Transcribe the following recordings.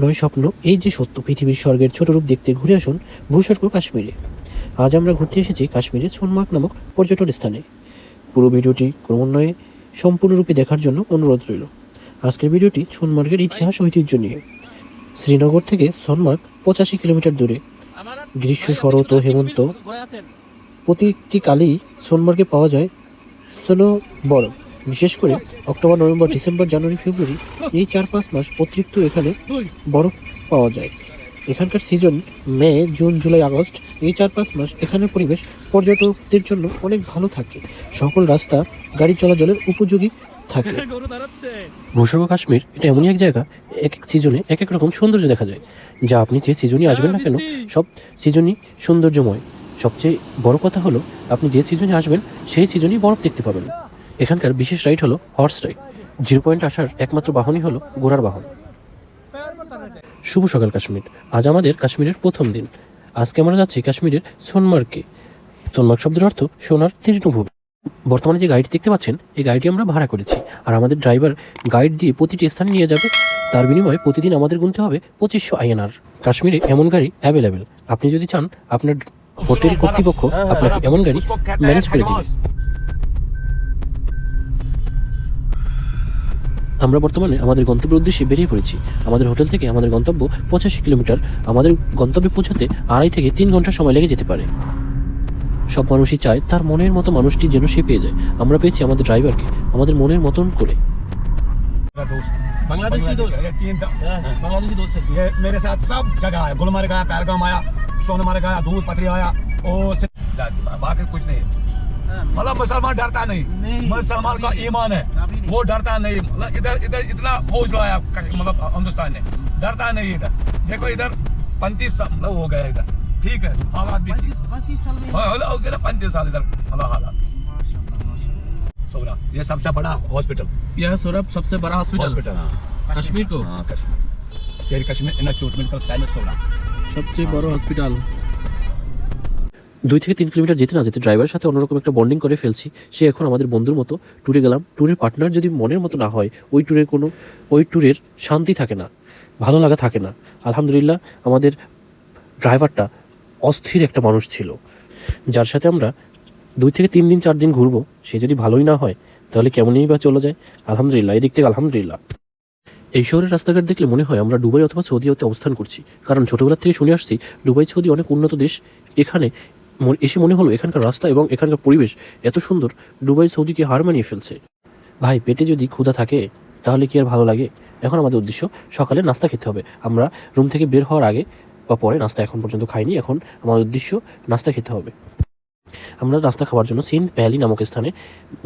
নয় স্বপ্ন, এই যে সত্য, পৃথিবীর স্বর্গের ছোট রূপ দেখতে ঘুরে আসুন ভূস্বর্গ কাশ্মীরে। আজ আমরা ঘুরতে এসেছি কাশ্মীরের সোনমার্গ নামক পর্যটন স্থানে। পুরো ভিডিওটি ক্রমান্বয়ে সম্পূর্ণরূপে দেখার জন্য অনুরোধ রইল। আজকের ভিডিওটি সোনমার্গের ইতিহাস ঐতিহ্য নিয়ে। শ্রীনগর থেকে সোনমার্গ পঁচাশি কিলোমিটার দূরে। গ্রীষ্ম, শরৎ ও হেমন্ত প্রতিটি কালেই সোনমার্গে পাওয়া যায় স্নো বরফ বিশেষ করে October November December January February এই চার পাঁচ মাস অতিরিক্ত এখানে বরফ পাওয়া যায়। এখানকার season May June July August এই চার পাঁচ মাস এখানের পরিবেশ পর্যটকদের জন্য অনেক ভালো থাকে। সকল রাস্তা গাড়ি চলাচলের উপযোগী থাকে। ভূস্বর্গ কাশ্মীর এটা এমনই এক জায়গা এক এক সিজনে এক এক রকম সৌন্দর্য দেখা যায়। যা আপনি যে সিজনই আসবেন না কেন সব সিজনই সৌন্দর্যময়। সবচেয়ে বড় কথা হলো আপনি যে সিজনে আসবেন সেই সিজনই বরফ দেখতে পাবেন। এখানকার বিশেষ রাইড হলো হর্স রাইড জিরো পয়েন্ট আসার একমাত্র বাহনই হলো ঘোড়ার বাহন। শুভ সকাল, কাশ্মীর। আজ আমাদের কাশ্মীরের প্রথম দিন। আজকে আমরা যাচ্ছি কাশ্মীরের সোনমার্গে। সোনমার্গ শব্দের অর্থ সোনার তৃণভূমি বর্তমানে যে গাড়িটি দেখতে পাচ্ছেন, এই গাড়িটি আমরা ভাড়া করেছি। আর আমাদের ড্রাইভার গাইড দিয়ে প্রতিটি স্থানে নিয়ে যাবে। তার বিনিময়ে প্রতিদিন আমাদের গুনতে হবে পঁচিশশো আইএনআর। কাশ্মীরে এমন গাড়ি অ্যাভেলেবেল আপনি যদি চান, আপনার হোটেল কর্তৃপক্ষ আপনাকে এমন গাড়ি ম্যানেজ করে দিবে। আমরা বর্তমানে আমাদের গন্তব্যের উদ্দেশ্যে বেরিয়ে পড়েছি আমাদের হোটেল থেকে আমাদের গন্তব্য পঁচাশি কিলোমিটার আমাদের গন্তব্যে পৌঁছাতে আড়াই থেকে তিন ঘন্টা সময় লেগে যেতে পারে সব মানুষই চায় তার মনের মতো মানুষটি যেন সে পেয়ে যায় আমরা পেয়েছি আমাদের ড্রাইভারকে আমাদের মনের মতন করে मेरा दोस्त बांग्लादेशी दोस्त ये तीन था बांग्लादेशी दोस्त है ये मेरे साथ सब जगह है गुलमर्ग आया पहलगाम आया सोनमर्ग आया दूध पथरी आया और से- बाकी कुछ नहीं मतलब मुसलमान डरता नहीं। मुसलमान का ईमान है। वो डरता नहीं। मतलब इधर इधर इतना फौज लाया मतलब हिंदुस्तान ने। डरता नहीं इधर। देखो इधर पैंतीस साल मतलब हो गया इधर। ठीक है हालात भी ठीक। हाँ, हो हो गया पैंतीस साल इधर। मतलब हालात। सोरा ये सबसे बड़ा हॉस्पिटल यह सौरभ सबसे बड़ा हॉस्पिटल हॉस्पिटल हाँ। कश्मीर को? हाँ Kashmir. Sher Kashmir institute medical science Soura सबसे बड़ा हॉस्पिटल দুই থেকে তিন কিলোমিটার যেতে না যেতে ড্রাইভারের সাথে অন্যরকম একটা বন্ডিং করে ফেলছি। সে এখন আমাদের বন্ধুর মতো ট্যুরে গেলাম। ট্যুরের পার্টনার যদি মনের মতো না হয়, ওই ট্যুরের কোনো, ওই ট্যুরের শান্তি থাকে না, ভালো লাগা থাকে না। আলহামদুলিল্লাহ, আমাদের ড্রাইভারটা অস্থির একটা মানুষ ছিল। যার সাথে আমরা দুই থেকে তিন দিন, চার দিন ঘুরবো, সে যদি ভালোই না হয়, তাহলে কেমনই বা চলে যায়? আলহামদুলিল্লাহ এই দিক থেকে আলহামদুলিল্লাহ। এই শহরের রাস্তাঘাট দেখলে মনে হয় আমরা দুবাই অথবা সৌদি আরবে অবস্থান করছি। কারণ ছোটবেলা থেকে শুনে আসছি, দুবাই, সৌদি অনেক উন্নত দেশ। এখানে এসে মনে হলো এখানকার রাস্তা এবং এখানকার পরিবেশ এত সুন্দর, দুবাই, সৌদিকে হার মানিয়ে ফেলছে। ভাই, পেটে যদি ক্ষুধা থাকে, তাহলে কি আর ভালো লাগে? এখন আমাদের উদ্দেশ্য, সকালে নাস্তা খেতে হবে। আমরা রুম থেকে বের হওয়ার আগে বা পরে নাস্তা এখন পর্যন্ত খাইনি, এখন আমাদের উদ্দেশ্য নাস্তা খেতে হবে। আমরা নাস্তা খাওয়ার জন্য সিন ভ্যালি নামক স্থানে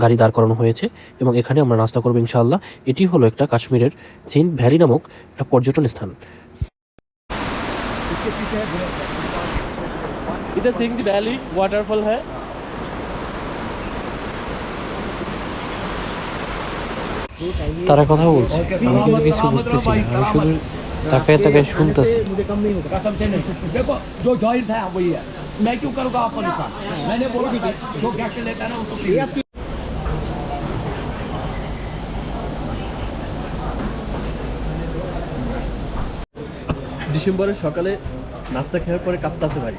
গাড়ি দাঁড় করানো হয়েছে এবং এখানে আমরা নাস্তা করব ইনশাআল্লাহ। এটি হলো একটা কাশ্মীরের সিন ভ্যালি নামক একটা পর্যটন স্থান। इधर सिंह वैली वाटरफॉल है তারা কথা বলছে আমি কিন্তু কিছু বুঝতেছি না আমি শুধু তাকায় তাকায় শুনতেছি मुझे कम नहीं होगा कसम से नहीं देखो जो जॉइर था वही है मैं क्यों करूँगा आपको नुकसान मैंने बोला था जो गैस लेता है ना उसको पी- ডিসেম্বরের সকালে নাস্তা খাওয়ার পরে কাঁপতাছে ভাই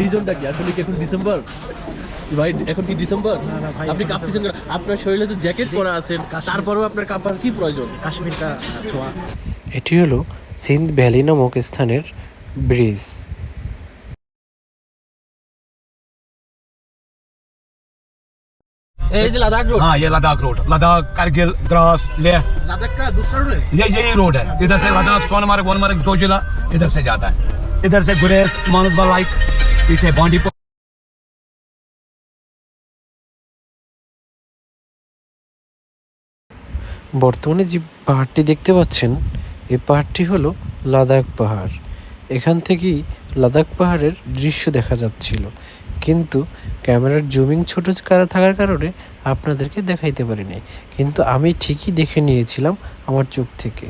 রিজনটা কি আসলে কি এখন ডিসেম্বর ভাই এখন কি ডিসেম্বর আপনি কাঁপতেছেন কেন? আপনার শরীরে যে জ্যাকেট পরা আছেন তারপরেও আপনার কাঁপার কি প্রয়োজন কাশ্মীর কা সোয়া এটি হলো সিন্ধ ভ্যালি নামক স্থানের ব্রিজ এই যে লাদাখ রোড हाँ ये लद्दाख रोड लद्दाख करगिल द्रास लेह লাদাখ কা দুসরা রোড ये यही रोड है इधर से लद्दाख सोनमर्ग वनमर्ग जो जिला इधर से जाता है इधर से गुरेज as manus पीछे like বর্তমানে যে পাহাড়টি দেখতে পাচ্ছেন এই পাহাড়টি হলো লাদাখ পাহাড়। এখান থেকেই লাদাখ পাহাড়ের দৃশ্য দেখা যাচ্ছিল। কিন্তু ক্যামেরার জুমিং ছোট থাকার কারণে আপনাদেরকে দেখাইতে পারিনি। কিন্তু আমি ঠিকই দেখে নিয়েছিলাম আমার চোখ থেকে।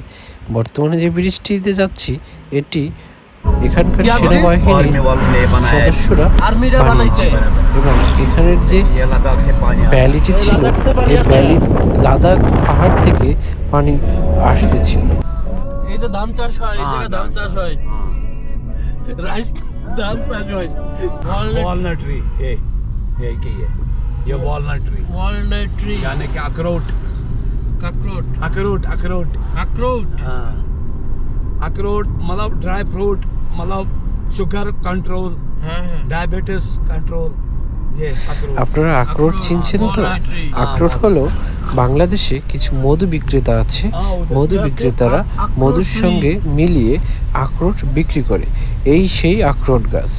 বর্তমানে যে ব্রিজটিতে যাচ্ছি, এটি এখানকার क्या সেনাবাহিনীর वालों ने बनाया সদস্যরা আর্মিরা বানিয়েছে বানাইছে এবং এখানের যে ये लद्दाख से पानी ভ্যালিটি ছিল লাদাখ থেকে পানি এই আসে। ভ্যালি লাদাখ পাহাড় থেকে পানি আসতেছিল এই তো ধান চাষ হয় এই हाँ, জায়গায় ধান धान চাষ चाष। হয় हाँ। রাইস ধান চাষ হয় ওয়ালনাট वॉलनट ट्री ये ये की है ये वॉलनट ट्री ওয়ালনাট ট্রি यानी कि अखरोट কাকরোট अखरोट अखरोट আখরোট हाँ अखरोट मतलब ड्राई फ्रूट मतलब शुगर कंट्रोल হ্যাঁ হ্যাঁ डायबिटीज कंट्रोल ये अखरोट আপনারা আখরোট চিনছেন তো আখরোট হলো বাংলাদেশে কিছু মধু বিক্রেতা আছে মধু বিক্রেতারা মধুর সঙ্গে মিলিয়ে আখরোট বিক্রি করে এই সেই আখরোট গাছ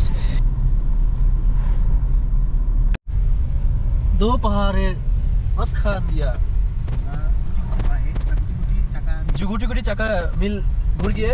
দো পাহাড়ের মাঝখান দিয়া जो गुटी गुटी चाका मिल ঘুর গিয়ে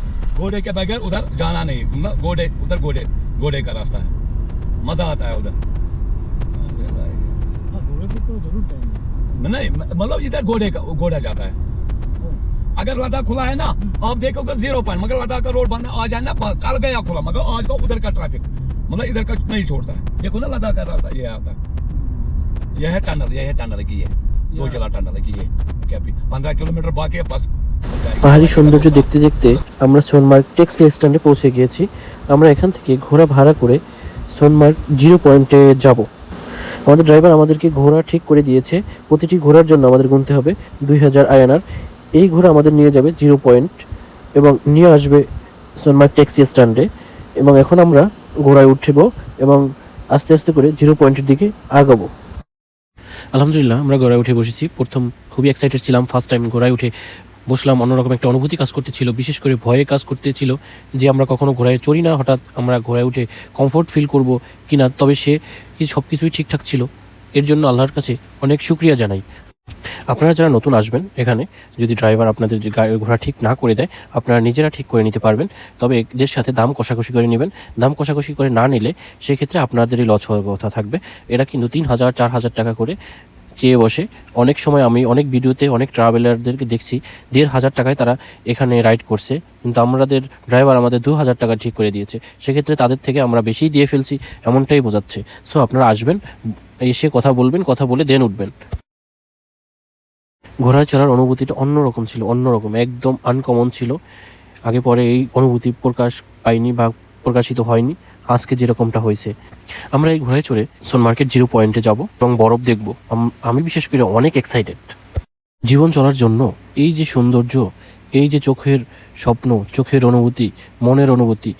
घोड़े के बगैर उधर जाना नहीं। घोड़े उधर घोड़े घोड़े का रास्ता है। मज़ा आता है उधर। नहीं मतलब इधर घोड़े का घोड़ा जाता है। अगर लद्दाख खुला है ना आप देखोगे ज़ीरो पॉइंट मगर लद्दाख का रोड बंद है आज है ना कल गया खुला मगर आज को उधर का ट्रैफ़िक मतलब इधर का नहीं छोड़ता है। देखो ना लद्दाख का रास्ता ये आता है। ये है टनल ये है टनल की ये दो जिला टनल की ये पंद्रह किलोमीटर बाकी है बस। পাহাড়ি সৌন্দর্য দেখতে দেখতে আমরা সোনমার্গ ট্যাক্সি স্ট্যান্ডে পৌঁছে গিয়েছি। আমরা এখান থেকে ঘোড়া ভাড়া করে সোনমার্গ জিরো পয়েন্টে যাব। আমাদের ড্রাইভার আমাদেরকে ঘোড়া ঠিক করে দিয়েছে। প্রতিটি ঘোড়ার জন্য আমাদের গুনতে হবে দুই হাজার আয়ানার এই ঘোড়া আমাদের নিয়ে যাবে জিরো পয়েন্ট এবং নিয়ে আসবে সোনমার্গ ট্যাক্সি স্ট্যান্ডে। এবং এখন আমরা ঘোড়ায় উঠব এবং আস্তে আস্তে করে জিরো পয়েন্টের দিকে আগাবো। আলহামদুলিল্লাহ, আমরা ঘোড়ায় উঠে বসেছি। প্রথম খুবই এক্সাইটেড ছিলাম ফার্স্ট টাইম ঘোড়ায় উঠে বসলাম, অন্যরকম একটা অনুভূতি কাজ করতেছিল, বিশেষ করে ভয়ে কাজ করতেছিল যে আমরা কখনো ঘোড়ায় চড়ি না, হঠাৎ আমরা ঘোড়ায় উঠে কমফোর্ট ফিল করব কিনা, তবে সে কি সব কিছুই ঠিকঠাক ছিল? এর জন্য আল্লাহর কাছে অনেক শুক্রিয়া জানাই। আপনারা যারা নতুন আসবেন এখানে, যদি ড্রাইভার আপনাদের যে গাড়ি ঘোড়া ঠিক না করে দেয়, আপনারা নিজেরা ঠিক করে নিতে পারবেন। তবে এদের সাথে দাম কষাকষি করে নেবেন। দাম কষাকষি করে না নিলে সেক্ষেত্রে আপনাদেরই লস হওয়ার কথা থাকবে। এরা কিন্তু তিন হাজার, চার হাজার টাকা করে চেয়ে বসে। অনেক সময় আমি অনেক ভিডিওতে অনেক ট্রাভেলারদেরকে দেখছি, দেড় হাজার টাকায় তারা এখানে রাইড করছে। কিন্তু আমাদের ড্রাইভার আমাদের দু হাজার টাকা ঠিক করে দিয়েছে। সেক্ষেত্রে তাদের থেকে আমরা বেশি দিয়ে ফেলছি, এমনটাই বোঝাচ্ছে। সো আপনারা আসবেন, এসে কথা বলবেন, কথা বলে দেন উঠবেন। ঘোড়ায় চড়ার অনুভূতিটা অন্যরকম ছিল, অন্যরকম, একদম আনকমন ছিল। আগে পরে এই অনুভূতি প্রকাশ পাইনি বা প্রকাশিত হয়নি। আজকে যেরকমটা হয়েছে। আমরা এই ঘোড়ায় চড়ে সোনমার্কেট জিরো পয়েন্টে যাব এবং বরফ দেখব। আম- আমি বিশেষ করে অনেক এক্সাইটেড জীবন চলার জন্য এই যে সৌন্দর্য, এই যে চোখের স্বপ্ন, চোখের অনুভূতি, মনের অনুভূতি,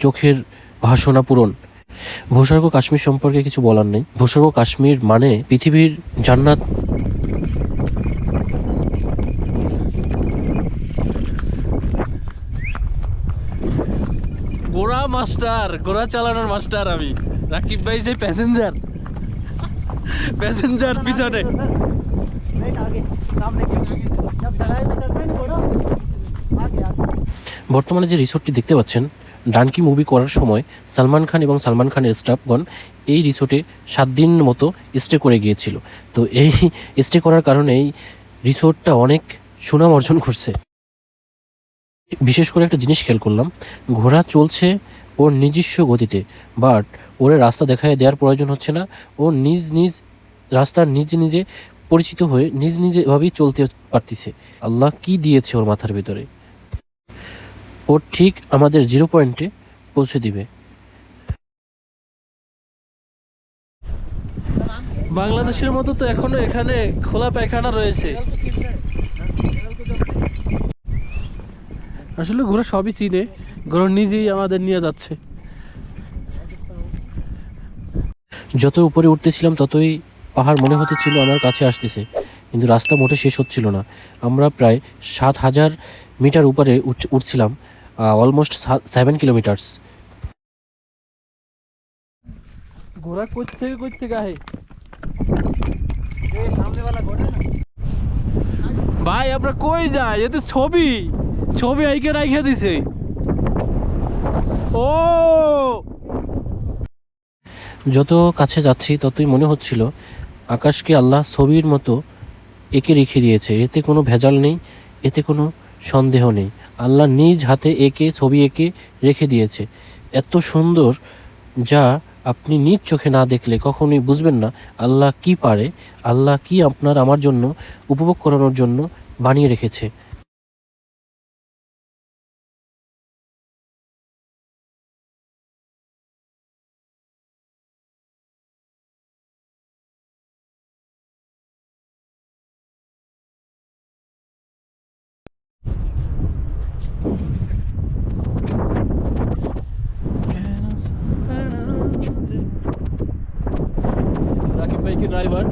চোখের ভাষণা পূরণ, ভূস্বর্গ কাশ্মীর সম্পর্কে কিছু বলার নেই। ভূস্বর্গ কাশ্মীর মানে পৃথিবীর জান্নাত ঘোড়া মাস্টার, ঘোড়া চালানোর মাস্টার আমি। রাকিব ভাই যে প্যাসেঞ্জার প্যাসেঞ্জার পিছনে। বর্তমানে যে রিসোর্টটি দেখতে পাচ্ছেন, ডানকি মুভি করার সময় সালমান খান এবং সালমান খানের স্টাফগণ এই রিসোর্টে সাত দিন মতো স্টে করে গিয়েছিল। তো এই স্টে করার কারণে এই রিসোর্টটা অনেক সুনাম অর্জন করছে। বিশেষ করে একটা জিনিস খেয়াল করলাম, ঘোড়া চলছে ওর নিজস্ব গতিতে বাট ওরে রাস্তা দেখায় দেওয়ার প্রয়োজন হচ্ছে না, ও নিজ নিজ রাস্তার নিজ নিজে পরিচিত হয়ে নিজ নিজেভাবেই চলতে পারতিছে। আল্লাহ কি দিয়েছে ওর মাথার ভিতরে? ও ঠিক আমাদের জিরো পয়েন্টে পৌঁছে দিবে। বাংলাদেশের মতো তো এখনও এখানে খোলা পায়খানা রয়েছে। আসলে ঘোড়া সবই চিনে। ঘোড়া নিজেই আমাদের নিয়ে যাচ্ছে। যত উপরে উঠতেছিলাম ততই পাহাড় মনে হতেছিল আমার কাছে আসতেছে। কিন্তু রাস্তা মোটে শেষ হচ্ছিল না। আমরা প্রায় সাত হাজার মিটার উপরে উঠ- উঠছিলাম অলমোস্ট সেভেন কিলোমিটার্স ঘোড়া কই থেকে কই থেকে আহে? ভাই আমরা কই যাই? এতে ছবি। ছবি আইকে রাইখা দিছে। ও! যত কাছে যাচ্ছি, ততই মনে হচ্ছিল আকাশকে আল্লাহ ছবির মতো এঁকে রেখে দিয়েছে। এতে কোনো ভেজাল নেই, এতে কোনো সন্দেহ নেই। আল্লাহ নিজ হাতে এঁকে, ছবি এঁকে রেখে দিয়েছে। এত সুন্দর যা আপনি নিজ চোখে না দেখলে কখনোই বুঝবেন না আল্লাহ কি পারে, আল্লাহ কি আপনার, আমার জন্য, উপভোগ করানোর জন্য বানিয়ে রেখেছে। ভাইকে ড্রাইভার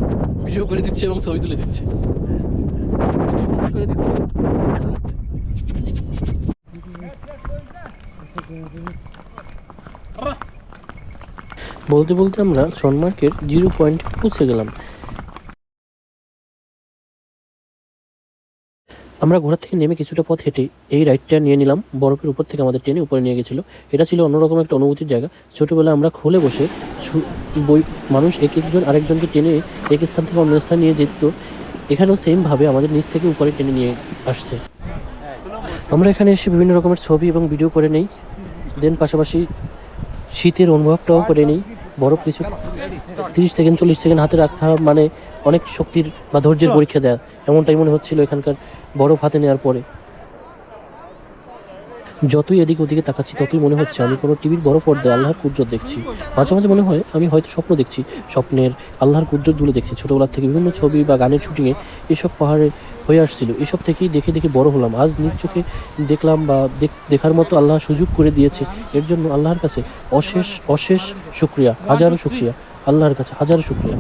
ভিডিও করে দিচ্ছে এবং ছবি তুলে দিচ্ছে। বলতে বলতে আমরা সনমার্কের জিরো পয়েন্ট পৌঁছে গেলাম। আমরা ঘোড়া থেকে নেমে কিছুটা পথ হেঁটে এই রাইডটা নিয়ে নিলাম। বরফের উপর থেকে আমাদের ট্রেনে উপরে নিয়ে গেছিল। এটা ছিল অন্যরকম একটা অনুভূতির জায়গা। ছোটোবেলায় আমরা খুলে বসে বই মানুষ এক একজন আরেকজনকে টেনে এক স্থান থেকে অন্য স্থান নিয়ে যেত। এখানেও সেমভাবে আমাদের নিচ থেকে উপরে টেনে নিয়ে আসছে। আমরা এখানে এসে বিভিন্ন রকমের ছবি এবং ভিডিও করে নেই। দেন পাশাপাশি শীতের অনুভবটাও করে নিই। বরফ কিছু তিরিশ সেকেন্ড, চল্লিশ সেকেন্ড হাতে রাখা মানে অনেক শক্তির বা ধৈর্যের পরীক্ষা দেয়া। এমনটাই মনে হচ্ছিল এখানকার বরফ হাতে নেওয়ার পরে। যতই এদিক ওদিকে তাকাচ্ছি ততই মনে হচ্ছে আমি কোনো টিভির বড় পর্দায় আল্লাহর কুদরত দেখছি। মাঝে মাঝে মনে হয় আমি হয়তো স্বপ্ন দেখছি স্বপ্নের আল্লাহর কুদরতগুলো দেখছি। ছোটোবেলার থেকে বিভিন্ন ছবি বা গানের শুটিংয়ে এসব পাহাড়ে হয়ে আসছিল। এসব থেকেই দেখে দেখে বড় হলাম। আজ নিজ চোখে দেখলাম বা দেখ- দেখার মতো আল্লাহ সুযোগ করে দিয়েছে। এর জন্য আল্লাহর কাছে অশেষ অশেষ শুক্রিয়া। হাজারো শুক্রিয়া। আল্লাহর কাছে হাজারো শুক্রিয়া।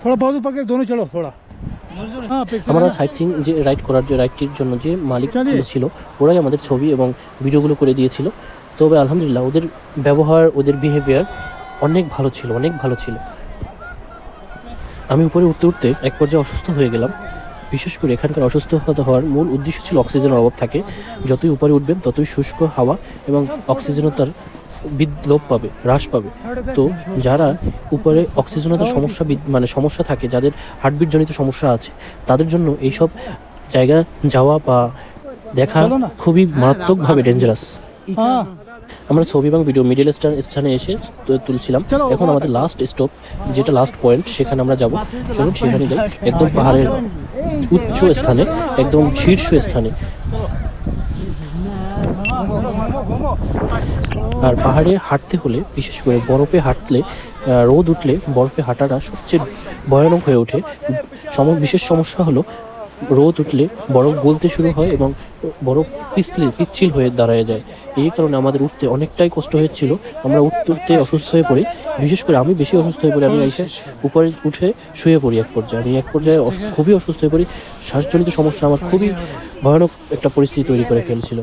थोड़ा बहुत ऊपर के दोनों चलो थोड़ा हाँ पिक्चर আমরা সাইট সিং যে রাইড করার যে রাইডটির জন্য যে মালিক ছিল ওরাই আমাদের ছবি এবং ভিডিওগুলো করে দিয়েছিল তবে আলহামদুলিল্লাহ ওদের ব্যবহার ওদের বিহেভিয়ার অনেক ভালো ছিল অনেক ভালো ছিল আমি উপরে উঠতে উঠতে এক পর্যায়ে অসুস্থ হয়ে গেলাম বিশেষ করে এখানকার অসুস্থ হতে হওয়ার মূল উদ্দেশ্য ছিল অক্সিজেনের অভাব থাকে যতই উপরে উঠবেন ততই শুষ্ক হাওয়া এবং অক্সিজেনতার বিদ্লোপ পাবে হ্রাস পাবে। তো যারা উপরে অক্সিজেনতার সমস্যা মানে সমস্যা থাকে যাদের হার্টবিট জনিত সমস্যা আছে তাদের জন্য এইসব জায়গা যাওয়া বা দেখা খুবই মারাত্মকভাবে ডেঞ্জারাস আমরা ছবি এবং ভিডিও মিডিল স্টার স্থানে এসে তুলছিলাম। এখন আমাদের লাস্ট স্টপ যেটা লাস্ট পয়েন্ট সেখানে আমরা যাব। চলুন সেখানে যাই। একদম পাহাড়ের উচ্চ স্থানে একদম শীর্ষ স্থানে। আর পাহাড়ে হাঁটতে হলে, বিশেষ করে বরফে হাঁটলে রোদ উঠলে বরফে হাঁটাটা সবচেয়ে ভয়ানক হয়ে ওঠে। সম বিশেষ সমস্যা হলো রোদ উঠলে বরফ গলতে শুরু হয় এবং বরফ পিছলে, পিচ্ছিল হয়ে দাঁড়ায় যায়। এই কারণে আমাদের উঠতে অনেকটাই কষ্ট হচ্ছিল আমরা উঠতে উঠতে অসুস্থ হয়ে পড়ি, বিশেষ করে আমি বেশি অসুস্থ হয়ে পড়ি, আমি এসে উপরে উঠে শুয়ে পড়ি এক পর্যায়ে। আমি এক পর্যায়ে খুবই অসুস্থ হয়ে পড়ি। শ্বাসজনিত সমস্যা আমার খুবই ভয়ানক একটা পরিস্থিতি তৈরি করে ফেলছিল।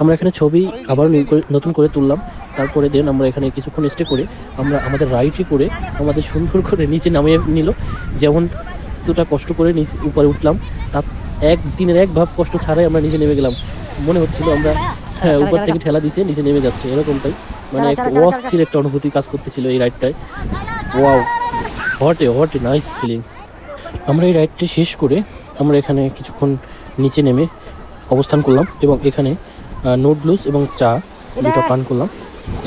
আমরা এখানে ছবি আবার নতুন করে তুললাম। তারপরে দেন আমরা এখানে কিছুক্ষণ স্টে করে আমরা আমাদের রাইডে করে আমাদের সুন্দর করে নিচে নামিয়ে নিল। যেমন এতটা কষ্ট করে নিচে উপরে উঠলাম তার এক দিনের এক ভাব কষ্ট ছাড়াই আমরা নিচে নেমে গেলাম। মনে হচ্ছিল আমরা হ্যাঁ উপর থেকে ঠেলা দিছে নিচে নেমে যাচ্ছে এরকমটাই। মানে এক অস্থির একটা অনুভূতি কাজ করতেছিল এই রাইডটায় wow hot a hot a nice feelings আমরা এই রাইডটি শেষ করে আমরা এখানে কিছুক্ষণ নিচে নেমে অবস্থান করলাম এবং এখানে নুডলস এবং চা দুটো পান করলাম।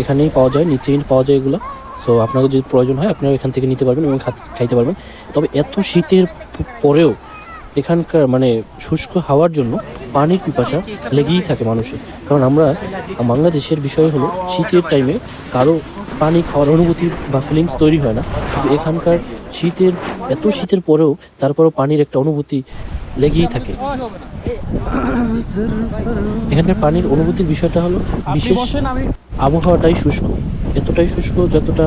এখানেই পাওয়া যায় নিচেই পাওয়া যায় এগুলো। সো আপনাদের যদি প্রয়োজন হয় আপনারা এখান থেকে নিতে পারবেন এবং খাইতে পারবেন। তবে এত শীতের পরেও এখানকার মানে শুষ্ক হাওয়ার জন্য পানির পিপাসা লেগেই থাকে মানুষের। কারণ আমরা বাংলাদেশের বিষয় হলো শীতের টাইমে কারও পানি খাওয়ার অনুভূতি বা ফিলিংস তৈরি হয় না। কিন্তু এখানকার শীতের এত শীতের পরেও তারপরেও পানির একটা অনুভূতি লেগেই থাকে। এখানকার পানির অনুভূতির বিষয়টা হলো বিশেষ আবহাওয়াটাই শুষ্ক। এতটাই শুষ্ক যতটা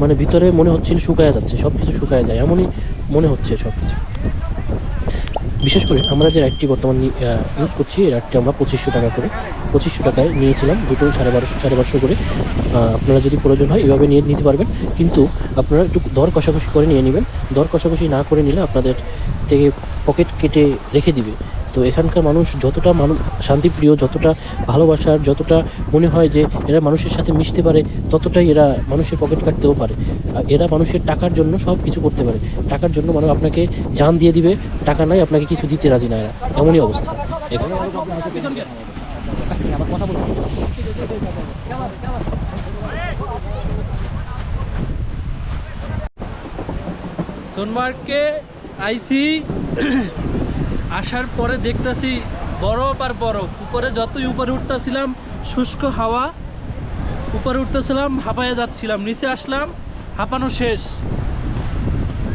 মানে ভিতরে মনে হচ্ছিল শুকায় যাচ্ছে সব কিছু শুকায় যায় এমনই মনে হচ্ছে সব কিছু বিশেষ করে আমরা যে রাইডটি বর্তমান ইউজ করছি এই রাইডটি আমরা পঁচিশশো টাকা করে পঁচিশশো টাকায় নিয়েছিলাম দুটো সাড়ে বারোশো সাড়ে বারোশো করে। আপনারা যদি প্রয়োজন হয় এভাবে নিয়ে নিতে পারবেন কিন্তু আপনারা একটু দর কষাকষি করে নিয়ে নেবেন। দর কষাকষি না করে নিলে আপনাদের থেকে পকেট কেটে রেখে দিবে। তো এখানকার মানুষ যতটা মানুষ শান্তিপ্রিয়, যতটা ভালোবাসার, যতটা মনে হয় যে এরা মানুষের সাথে মিশতে পারে, ততটাই এরা মানুষের পকেট কাটতেও পারে। এরা মানুষের টাকার জন্য সব কিছু করতে পারে। টাকার জন্য মানুষ আপনাকে জান দিয়ে দিবে, টাকা নাই, আপনাকে কিছু দিতে রাজি না এরা। এমনই অবস্থা। এখানে সোনমার্গকে আইসি আসার পরে দেখতাছি বরফ আর বরফ। উপরে যতই উপরে উঠতেছিলাম, শুষ্ক হাওয়া, উপরে উঠতেছিলাম হাঁপায়ে যাচ্ছিলাম, নিচে আসলাম, হাঁপানো শেষ।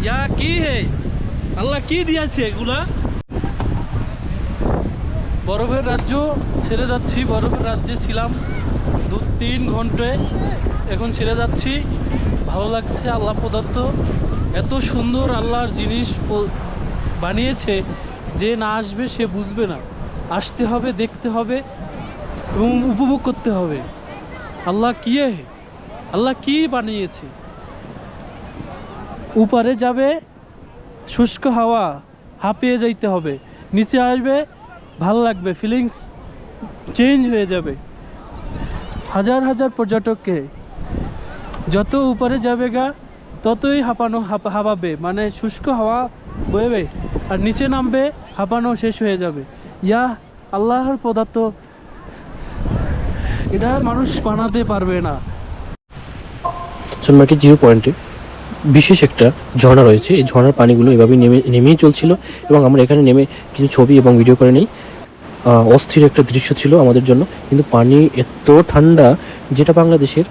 ইয়া কি হে? আল্লাহ কি দিয়েছে এগুলা? বরফের রাজ্য ছেড়ে যাচ্ছি, বরফের রাজ্যে ছিলাম দু তিন ঘন্টায় এখন ছেড়ে যাচ্ছি। ভালো লাগছে, আল্লাহ প্রদত্ত। এত সুন্দর আল্লাহর জিনিস বানিয়েছে, যে না আসবে সে বুঝবে না। আসতে হবে, দেখতে হবে এবং উপভোগ করতে হবে। আল্লাহ কি আল্লাহ কি বানিয়েছে? উপারে যাবে শুষ্ক হাওয়া, হাঁপিয়ে যাইতে হবে। নিচে আসবে, ভালো লাগবে ফিলিংস চেঞ্জ হয়ে যাবে। হাজার হাজার পর্যটককে যত উপরে যাবে গা ততই হাঁপানো হাঁপাবে। মানে শুষ্ক হাওয়া বইবে আর নিচে নামবে, হাঁপানো শেষ হয়ে যাবে। ইয়া আল্লাহর পদার্থ। এটা মানুষ বানাতে পারবে না। সোনমার্গের জিরো পয়েন্টে। বিশেষ একটা ঝর্ণা রয়েছে। এই ঝর্ণার পানিগুলো এভাবেই নেমে, নেমেই চলছিল এবং আমরা এখানে নেমে কিছু ছবি এবং ভিডিও করে নিই। অস্থির একটা দৃশ্য ছিল আমাদের জন্য। কিন্তু পানি এত ঠান্ডা, যেটা বাংলাদেশের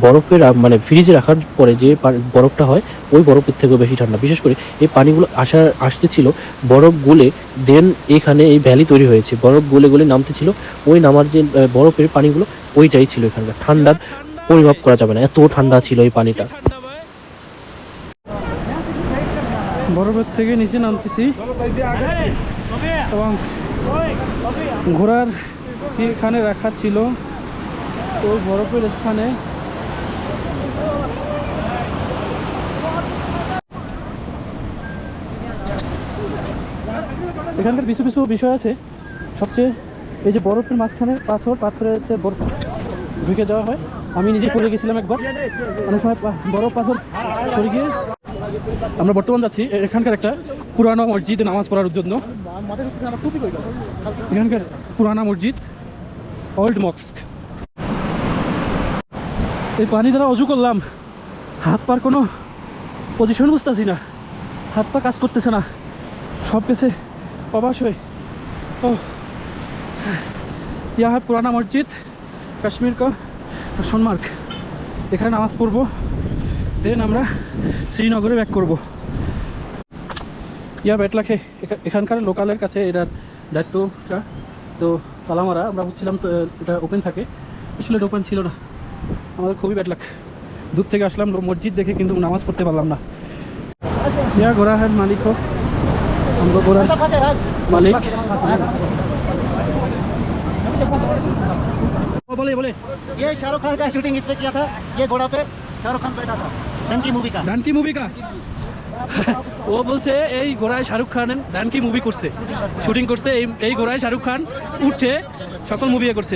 বরফের আ- মানে ফ্রিজে রাখার পরে যে বরফটা হয়, ওই বরফের থেকেও বেশি ঠান্ডা। বিশেষ করে এই পানিগুলো আসার, আসতেছিল বরফ গলে দেন এখানে এই ভ্যালি তৈরি হয়েছে। বরফ গলে গলে নামতেছিল ওই নামার যে বরফের পানিগুলো, ওইটাই ছিল এখানকার। ঠান্ডার পরিমাপ করা যাবে না, এত ঠান্ডা ছিল এই পানিটা। বরফের থেকে নিচে নামতেছি। এবং ঘোড়ার যেখানে রাখা ছিল, ওই বরফের স্থানে এখানকার কিছু কিছু বিষয় আছে। সবচেয়ে এই যে বরফের মাঝখানে পাথর, পাথরের বরফ ঢুকে যাওয়া হয়। আমি নিজে পড়ে গেছিলাম একবার। অনেক সময় বরফ, পাথর সরে গিয়ে আমরা বর্তমান যাচ্ছি। এখানকার একটা পুরানো মসজিদে নামাজ পড়ার জন্য। এখানকার পুরানা মসজিদ ওল্ড মস্ক এই পানি দ্বারা অজু করলাম। হাত পার কোনো পজিশন বুঝতেছি না। হাত পা কাজ করতেছে না। সব কিছু অবাস হয়ে ও ইয়া है पुराना मस्जिद কাশ্মীর কা সোনমার্গ এখানে নামাজ পড়বো দেন আমরা শ্রীনগরে ব্যাক করব ইয়া ব্যাটলাখে এখা- এখানকার লোকালের কাছে এটার দায়িত্বটা তো তালামারা আমরা বুঝছিলাম তো এটা ওপেন থাকে আসলে এটা ওপেন ছিল না আমাদের খুবই ব্যাড লাক দূর থেকে আসলাম লো- মসজিদ দেখে কিন্তু নামাজ পড়তে পারলাম না ইয়া গোরা হ্যাঁ মালিক হোক আমরা গোরা মালিক ও, বলে বলে ये शाहरुख खान का शूटिंग इस पे किया था ये घोड़ा पे शाहरुख खान बैठा था डंकी मूवी का ডানকি মুভি কা ও বলছে এই ঘোড়ায় শাহরুখ খান ডানকি মুভি করছে শুটিং করছে এই এই ঘোড়ায় শাহরুখ খান উঠছে সকল মুভি করছে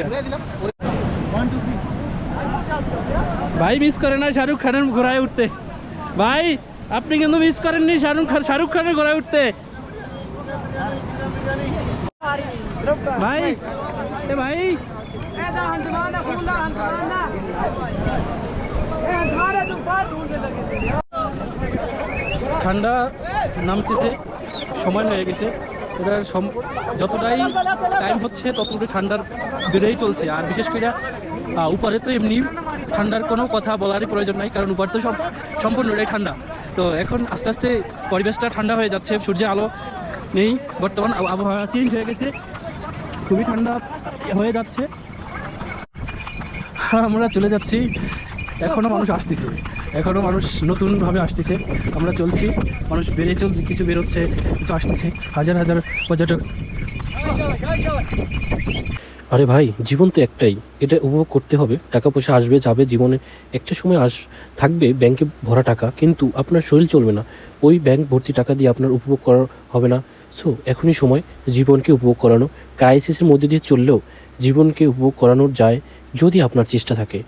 ভাই মিস করে না শাহরুখ খানের ঘোড়ায় উঠতে ভাই আপনি কিন্তু মিস করেননি শাহরুখ খান শাহরুখ খানের ঘোড়ায় উঠতে ভাই, এ ভাই। ঠান্ডা নামতেছে, সময় হয়ে গেছে। এটা যতটাই টাইম হচ্ছে ততটাই ঠান্ডার বেড়েই চলছে। আর বিশেষ করে উপরে তো এমনি ঠান্ডার কোনো কথা বলারই প্রয়োজন নাই, কারণ উপরে তো সব সম্পূর্ণটাই ঠান্ডা। তো এখন আস্তে আস্তে পরিবেশটা ঠান্ডা হয়ে যাচ্ছে, সূর্যের আলো নেই। বর্তমান আবহাওয়া চেঞ্জ হয়ে গেছে। খুবই ঠান্ডা হয়ে যাচ্ছে। আমরা চলে যাচ্ছি। এখনও মানুষ আসতেছে। এখনও মানুষ নতুনভাবে আসতেছে। আমরা চলছি। মানুষ বেড়ে চলছে, কিছু বেরোচ্ছে, কিছু আসতেছে। হাজার হাজার পর্যটক। আরে ভাই, জীবন তো একটাই। এটা উপভোগ করতে হবে। টাকা পয়সা আসবে, যাবে, জীবনে একটা সময় আস থাকবে ব্যাংকে ভরা টাকা। কিন্তু আপনার শরীর চলবে না। ওই ব্যাংক ভর্তি টাকা দিয়ে আপনার উপভোগ করা হবে না। সো, এখনই সময় জীবনকে উপভোগ করানো। ক্রাইসিসের মধ্যে দিয়ে চললেও জীবনকে উপভোগ করানো যায় যদি আপনার চেষ্টা থাকে।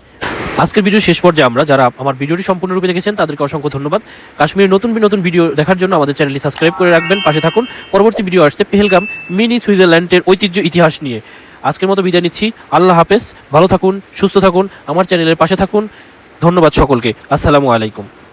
আজকের ভিডিও শেষ পর্যায়ে আমরা যারা আমার ভিডিওটি সম্পূর্ণরূপে দেখেছেন, তাদেরকে অসংখ্য ধন্যবাদ। কাশ্মীরের নতুন নতুন ভিডিও দেখার জন্য আমাদের চ্যানেলটি সাবস্ক্রাইব করে রাখবেন। পাশে থাকুন। পরবর্তী ভিডিও আসছে পেহেলগাম মিনি সুইজারল্যান্ডের ঐতিহ্য ইতিহাস নিয়ে। আজকের মতো বিদায় নিচ্ছি। আল্লাহ হাফেজ। ভালো থাকুন, সুস্থ থাকুন। আমার চ্যানেলের পাশে থাকুন। ধন্যবাদ সকলকে। আসসালামু আলাইকুম।